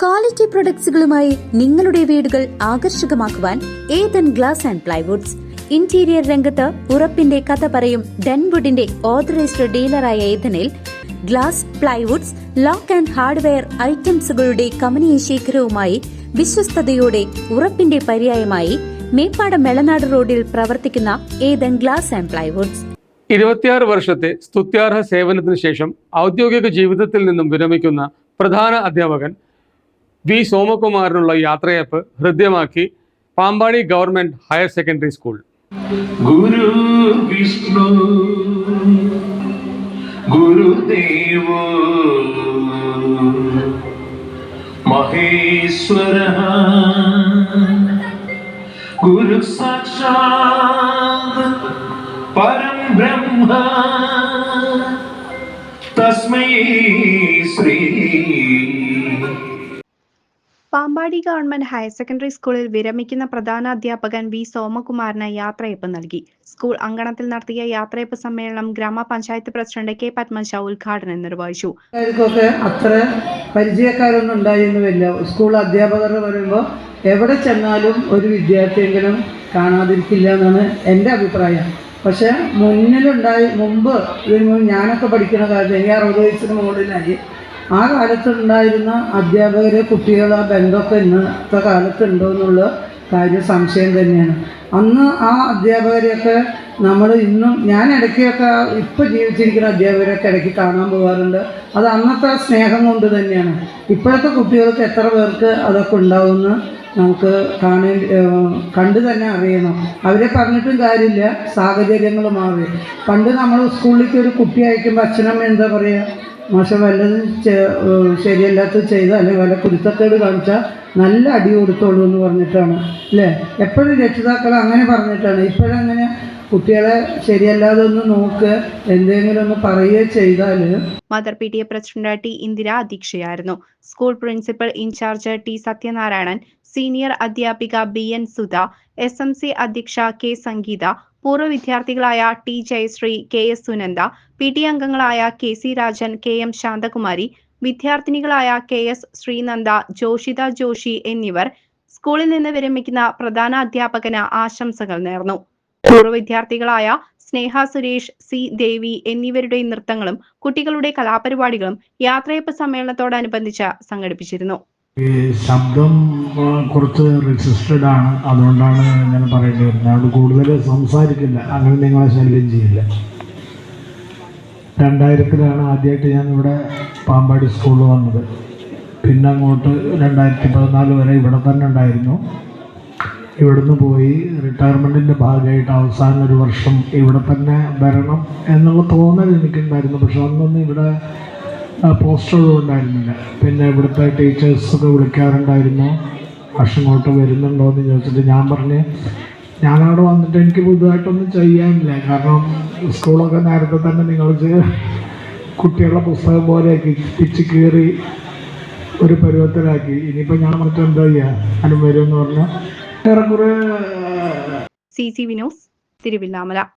Quality പ്രൊഡക്ട്സുകളുമായി നിങ്ങളുടെ വീടുകൾ ആകർഷകമാക്കുവാൻ Ethan glass and plywoods interior രംഗത്ത് ഉറപ്പിന്റെ കഥ പറയും ഡെൻവുഡിന്റെ ഓതറൈസ്ഡ് ഡീലറായ ഏതനിൽ glass plywoods lock and hardware ഐറ്റംസുകളുടെ കമനീയ ശേഖരവുമായി വിശ്വസ്തയോടെ ഉറപ്പിന്റെ പര്യായമായി മേപ്പാടം മെളനാട് റോഡിൽ പ്രവർത്തിക്കുന്ന ഏതൻ ഗ്ലാസ് ആൻഡ് പ്ലൈവുഡ്സ് ഇരുപത്തിയാറ് വർഷത്തെ സ്തുത്യാർഹ സേവനത്തിന് ശേഷം ഔദ്യോഗിക ജീവിതത്തിൽ നിന്നും വിരമിക്കുന്ന പ്രധാന അധ്യാപകൻ വി സോമകുമാറിനുള്ള യാത്രയപ്പ് ഹൃദ്യമാക്കി Pampady government higher secondary school. ഗുരു വിഷ്ണു ഗുരുദേവോ മഹേശ്വര ഗുരു സാക്ഷാത് പരം ബ്രഹ്മ തസ്മൈ Shri Pampady government higher secondary സ്കൂളിൽ വിരമിക്കുന്ന പ്രധാന അധ്യാപകൻ വി സോമകുമാറിന് യാത്രയപ്പ് നൽകി. സ്കൂൾ അങ്കണത്തിൽ നടത്തിയ യാത്രയപ്പ് സമ്മേളനം ഗ്രാമപഞ്ചായത്ത് പ്രസിഡന്റ് കെ പത്മജ ഉദ്ഘാടനം നിർവഹിച്ചു. അത്ര പരിചയക്കാരൊന്നും ഉണ്ടായിരുന്നുമില്ല. സ്കൂൾ അധ്യാപകർ പറയുമ്പോൾ എവിടെ ചെന്നാലും ഒരു വിദ്യാർത്ഥിയെങ്കിലും കാണാതിരിക്കില്ല എന്നാണ് എന്റെ അഭിപ്രായം. പക്ഷേ മുന്നിലുണ്ടായി മുമ്പ് ഞാനൊക്കെ പഠിക്കുന്ന കാലത്ത് എനിക്ക് അറുപത് വയസ്സിന് മുകളിലായി. ആ കാലത്തുണ്ടായിരുന്ന അധ്യാപകരെ കുട്ടികൾ ആ ബന്ധമൊക്കെ ഇന്നത്തെ കാലത്തുണ്ടോ എന്നുള്ള കാര്യം സംശയം തന്നെയാണ്. അന്ന് ആ അധ്യാപകരെയൊക്കെ നമ്മൾ ഇന്നും ഞാൻ ഇടയ്ക്കൊക്കെ ഇപ്പോൾ ജീവിച്ചിരിക്കുന്ന അധ്യാപകരൊക്കെ ഇടയ്ക്ക് കാണാൻ പോകാറുണ്ട്. അത് അന്നത്തെ സ്നേഹം കൊണ്ട് തന്നെയാണ്. ഇപ്പോഴത്തെ കുട്ടികൾക്ക് എത്ര പേർക്ക് അതൊക്കെ ഉണ്ടാവുമെന്ന് നമുക്ക് കാണേ കണ്ടു തന്നെ അറിയണം. അവരെ പറഞ്ഞിട്ടും കാര്യമില്ല. സാഹചര്യങ്ങൾ മാറി പണ്ട് നമ്മൾ സ്കൂളിലേക്ക് ഒരു കുട്ടി അയക്കുമ്പോൾ അച്ഛനമ്മ എന്താ പറയുക മോശം വല്ലതും ശരിയല്ലാത്ത ചെയ്ത് അല്ലെങ്കിൽ വല്ല കുരുത്തക്കേട് കാണിച്ചാൽ നല്ല അടി കൊടുത്തോളൂ എന്ന് പറഞ്ഞിട്ടാണ് അല്ലേ? എപ്പോഴും രക്ഷിതാക്കൾ അങ്ങനെ പറഞ്ഞിട്ടാണ്. ഇപ്പോഴങ്ങനെ കുട്ടികളെ ശരിയല്ലാതെ ഒന്ന് നോക്ക് എന്തെങ്കിലും ഒന്ന് പറയുകയോ ചെയ്താൽ mother P T A president T Indira അധ്യക്ഷയായിരുന്നു. School principal incharge T Sathyanarayanan senior അധ്യാപിക B N Sudha S M C അധ്യക്ഷ കെ സംഗീത പൂർവ വിദ്യാർത്ഥികളായ T Jayashree K S Sunanda P T അംഗങ്ങളായ K C Rajan K M Shanthakumari വിദ്യാർത്ഥിനികളായ K S Sreenanda Joshitha Joshi എന്നിവർ സ്കൂളിൽ നിന്ന് വിരമിക്കുന്ന പ്രധാന അധ്യാപകന് ആശംസകൾ നേർന്നു. പൂർവ വിദ്യാർത്ഥികളായ സ്നേഹ സുരേഷ് സി ദേവി എന്നിവരുടെ നൃത്തങ്ങളും കുട്ടികളുടെ കലാപരിപാടികളും യാത്രയപ്പ് സമ്മേളനത്തോടനുബന്ധിച്ച് സംഘടിപ്പിച്ചിരുന്നു. ഈ ശബ്ദം കുറച്ച് റിസിസ്റ്റഡ് ആണ്. അതുകൊണ്ടാണ് ഞാൻ പറയേണ്ടി വരുന്നത് അതുകൊണ്ട് കൂടുതൽ സംസാരിക്കില്ല. അങ്ങനെ നിങ്ങളെ ശല്യം ചെയ്യില്ല. രണ്ടായിരത്തിലാണ് ആദ്യമായിട്ട് ഞാൻ ഇവിടെ പാമ്പാടി സ്കൂളിൽ വന്നത്. പിന്നെ അങ്ങോട്ട് രണ്ടായിരത്തി പതിനാല് വരെ ഇവിടെ തന്നെ ഉണ്ടായിരുന്നു. ഇവിടുന്ന് പോയി റിട്ടയർമെന്റിന്റെ ഭാഗമായിട്ട് അവസാനം ഒരു വർഷം ഇവിടെ തന്നെ വരണം എന്നുള്ള തോന്നൽ എനിക്കുണ്ടായിരുന്നു. പക്ഷെ അന്നൊന്നും ഇവിടെ പോസ്റ്ററുകളും ഉണ്ടായിരുന്നില്ല. പിന്നെ ഇവിടുത്തെ ടീച്ചേഴ്സൊക്കെ വിളിക്കാറുണ്ടായിരുന്നു. പക്ഷെ ഇങ്ങോട്ട് വരുന്നുണ്ടോ? എന്ന് ചോദിച്ചിട്ട് ഞാൻ പറഞ്ഞ് ഞാനവിടെ വന്നിട്ട് എനിക്ക് പുതുതായിട്ടൊന്നും ചെയ്യാനില്ല. കാരണം സ്കൂളൊക്കെ നേരത്തെ തന്നെ നിങ്ങൾ കുട്ടികളുടെ പുസ്തകം പോലെയൊക്കെ പിച്ച് കീറി ഒരു പരുവത്തിലാക്കി. ഇനിയിപ്പോൾ ഞാൻ മറ്റെന്താ ചെയ്യുക അനുവരും എന്ന് പറഞ്ഞാൽ ഏറെക്കുറെ സി സി വിനോസ് തിരുവില്ലാമല.